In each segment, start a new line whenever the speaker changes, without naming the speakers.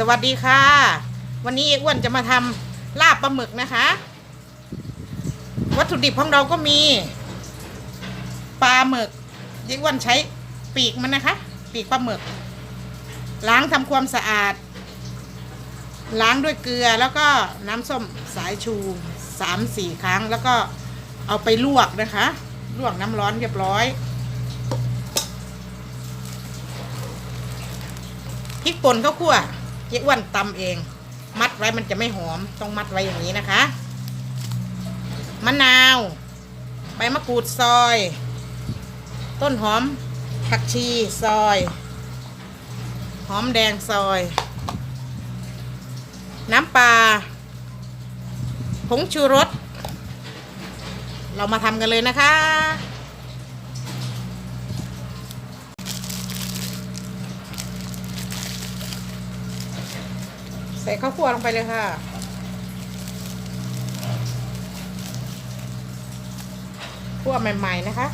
สวัสดีค่ะ วันนี้อ้วนจะมาทำลาบปลาหมึกนะคะ วัตถุดิบของเราก็มีปลาหมึกยายอ้วนใช้ปีกมันนะคะ ปีกปลาหมึก ล้างทำความสะอาด ล้างด้วยเกลือแล้วก็น้ำส้มสายชูสามสี่ครั้ง แล้วก็เอาไปลวกนะคะ ลวกน้ำร้อนเรียบร้อยพริกป่นข้าวคั่ว เจ๊อ้วนตำเอง มัดไว้มันจะไม่หอม ต้องมัดไว้อย่างนี้นะคะ มะนาว ใบมะกรูดซอย ต้นหอม ผักชีซอย หอมแดงซอย น้ำปลา ผงชูรส เรามาทำกันเลยนะคะ ใส่ข้าวคั่วลงไปเลยค่ะ คั่วใหม่ ๆ นะคะ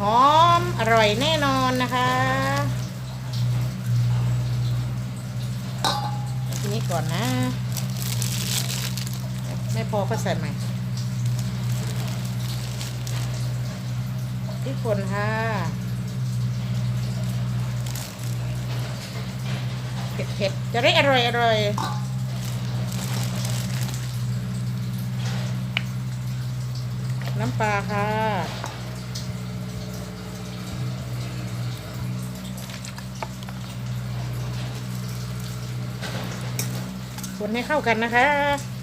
หอม อร่อยแน่นอนนะคะ ทีนี้ก่อนนะ ไม่พอก็ใส่ใหม่พริกป่นค่ะ เผ็ดจะได้อร่อยอร่อยน้ำปลาค่ะคนให้เข้ากันนะคะ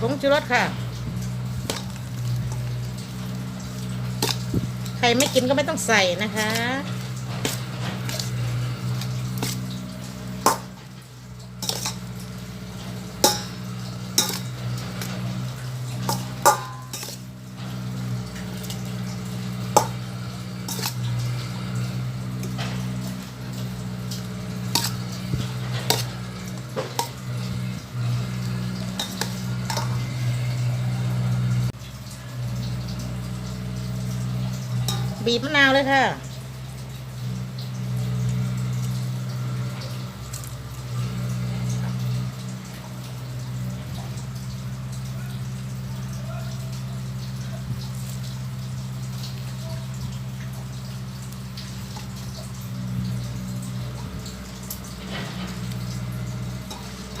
ผงชูรสค่ะ ใครไม่กินก็ไม่ต้องใส่นะคะ บีบมะนาวเลยค่ะ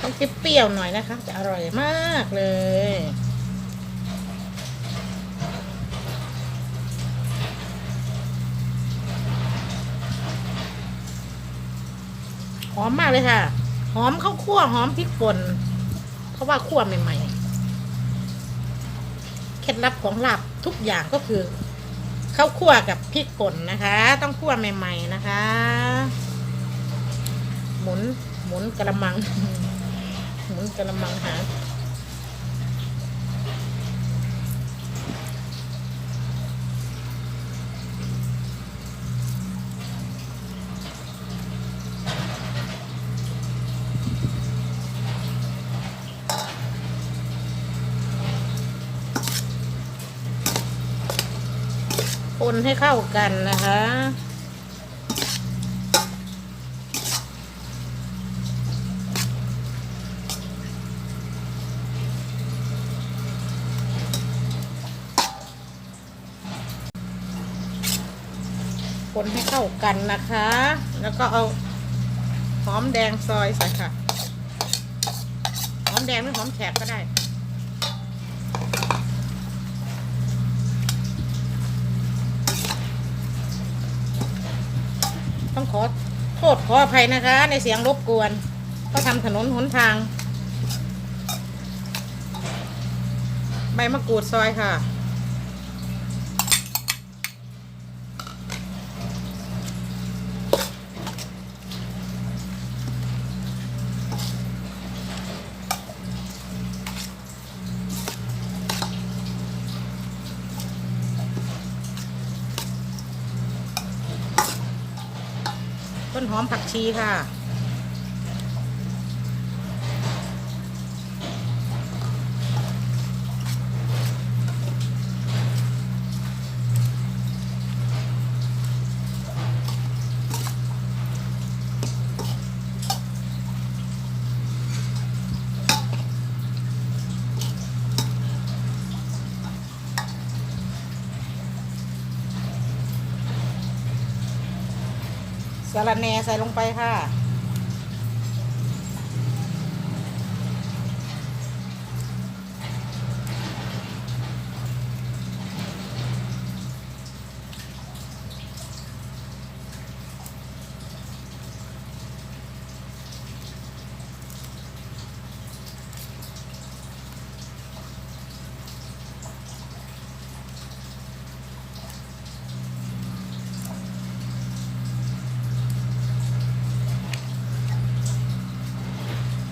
ต้องเปรี้ยวหน่อยนะคะ จะอร่อยมากเลย อมมากเลยค่ะ หอมข้าวคั่วหอมพริกป่นเพราะว่าคั่วใหม่ๆ เคล็ดลับของลาบทุกอย่างก็คือข้าวคั่วกับพริกป่นนะคะ ต้องคั่วใหม่ ๆ นะคะ หมุนหมุนกระมัง หมุนกระมังหา คนให้เข้ากันนะคะ คนให้เข้ากันนะคะ แล้วก็เอาหอมแดงซอยใส่ค่ะ หอมแดงหรือหอมแขกก็ได้ ต้องขอโทษขออภัยนะคะ ในเสียงรบกวน ก็ทำถนนหนทาง ใบมะกรูดซอยค่ะ หอมผักชีค่ะ สาระแหน่ใส่ลงไปค่ะ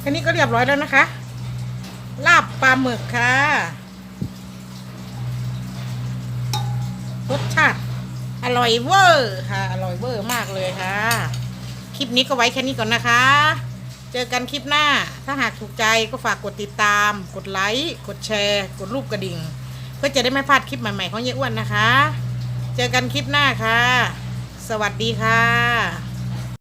ค่นี้ก็เรียบร้อยแล้วนะคะ ลาบปลาหมึกค่ะ รสชาติอร่อยเวอร์ค่ะ อร่อยเวอร์มากเลยค่ะ คลิปนี้ก็ไว้แค่นี้ก่อนนะคะ เจอกันคลิปหน้า ถ้าหากถูกใจก็ฝากกดติดตาม กดไลค์ กดแชร์ กดรูปกระดิ่ง เพื่อจะได้ไม่พลาดคลิปใหม่ๆของเยอ้วนนะคะ เจอกันคลิปหน้าค่ะ สวัสดีค่ะ